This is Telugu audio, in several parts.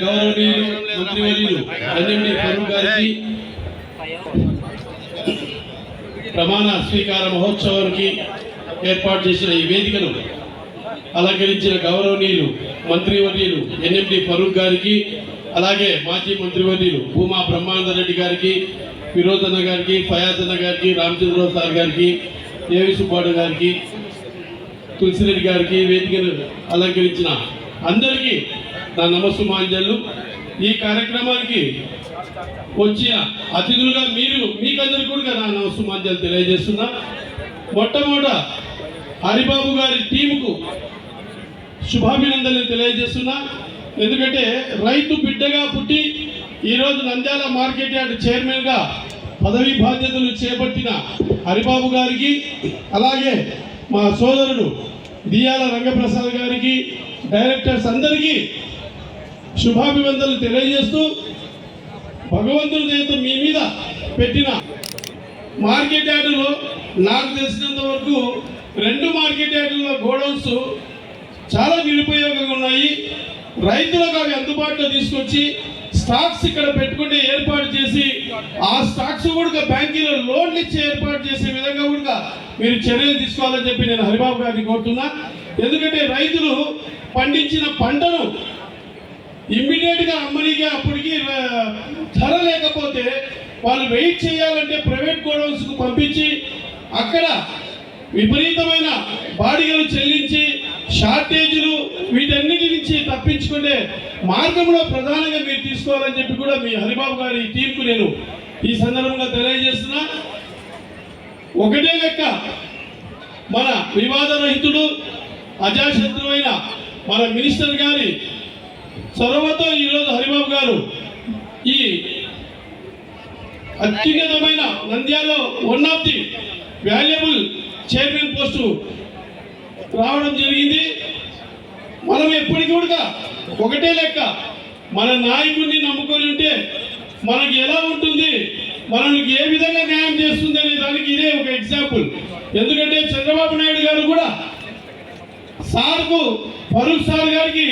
గౌరవనీయులు మంత్రివర్యులు ఎన్ఎండి ఫరూక్ గారికి ప్రమాణ స్వీకార మహోత్సవానికి ఏర్పాటు చేసిన ఈ వేదికను అలంకరించిన గౌరవనీయులు మంత్రివర్యులు ఎన్ఎండి ఫరూక్ గారికి అలాగే మాజీ మంత్రివర్యులు భూమా బ్రహ్మానంద రెడ్డి గారికి ఫిరోజ్ అన్న గారికి ఫయాజ్ అన్న గారికి రామచంద్రరావు సార్ గారికి దేవి సుబ్బాడు గారికి తులసిరెడ్డి గారికి వేదికను అలంకరించిన అందరికీ నా నమస్సుమాంజలు. ఈ కార్యక్రమానికి వచ్చిన అతిథులుగా మీరు మీకందరికీ కూడా నా నమస్సుమాంజలు తెలియజేస్తున్నా. మొట్టమొదట హరిబాబు గారి టీముకు శుభాభినందనలు తెలియజేస్తున్నా. ఎందుకంటే రైతు బిడ్డగా పుట్టి ఈరోజు నంద్యాల మార్కెట్ యార్డ్ చైర్మన్గా పదవి బాధ్యతలు చేపట్టిన హరిబాబు గారికి అలాగే మా సోదరుడు దియాల రంగప్రసాద్ గారికి డైరెక్టర్స్ అందరికీ శుభాభివందనలు తెలియజేస్తూ భగవంతుడి దయతో మీ మీద పెట్టిన మార్కెట్ యార్డులో నాకు తెలిసినంత వరకు రెండు మార్కెట్ యార్డుల గోడౌన్స్ చాలా నిరుపయోగంగా ఉన్నాయి. రైతులకు అవి అందుబాటులో తీసుకొచ్చి స్టాక్స్ ఇక్కడ పెట్టుకుంటే ఏర్పాటు చేసి ఆ స్టాక్స్ కూడా బ్యాంకీలో లోన్లు ఇచ్చి ఏర్పాటు చేసే విధంగా కూడా మీరు చర్యలు తీసుకోవాలని చెప్పి నేను హరిబాబు గారిని కోరుతున్నా. ఎందుకంటే రైతులు పండించిన పంటను ఇమ్మీడియట్గా అమ్మనీకి అప్పటికి ధర లేకపోతే వాళ్ళు వెయిట్ చేయాలంటే ప్రైవేట్ గోడౌన్స్కు పంపించి అక్కడ విపరీతమైన బాడిగలు చెల్లించి షార్టేజీలు వీటన్నిటి నుంచి తప్పించుకునే మార్గంలో ప్రధానంగా మీరు తీసుకోవాలని చెప్పి కూడా మీ హరిబాబు గారి తీర్పు నేను ఈ సందర్భంగా తెలియజేస్తున్నా. ఒకటే లెక్క మన వివాదరహితుడు అజాశత్రువైన మన మినిస్టర్ గారి చొరవతో ఈరోజు హరిబాబు గారు ఈ అత్యున్నతమైన నంద్యాలలో one of the valuable chairman post రావడం జరిగింది. మనం ఎప్పటికీ కూడా ఒకటే లెక్క. మన నాయకుడిని నమ్ముకొని ఉంటే మనకి ఎలా ఉంటుంది? మనకి ఏ విధంగా న్యాయం చేస్తుంది అనే దానికి ఇదే ఒక ఎగ్జాంపుల్ ఎందుకంటే చంద్రబాబు నాయుడు గారు కూడా సార్కు ఫరూక్ సార్ గారికి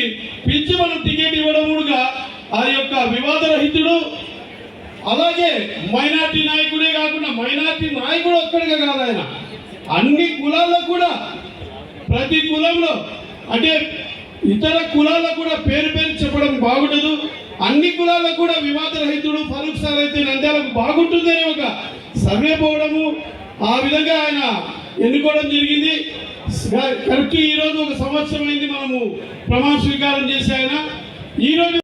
పిలిచి మనం టికెట్ ఇవ్వడం కూడా ఆ యొక్క వివాదరహితుడు. అలాగే మైనార్టీ నాయకుడే కాకుండా మైనార్టీ నాయకుడు ఒక్కడిగా కాదు ఆయన. అన్ని కులాల్లో కూడా ప్రతి కులంలో అంటే ఇతర కులాలకు కూడా పేరు పేరు చెప్పడం బాగుండదు. అన్ని కులాలకు కూడా వివాదరహితుడు ఫరూక్ సార్ అయితే నంద్యాలకు బాగుంటుందని ఒక సర్వే పోవడము ఆ విధంగా ఆయన ఎన్నుకోవడం జరిగింది. కరెక్ట్ ఈరోజు ఒక సంవత్సరం అయింది మనము ప్రమాణ స్వీకారం చేసి ఆయన. ఈ రోజు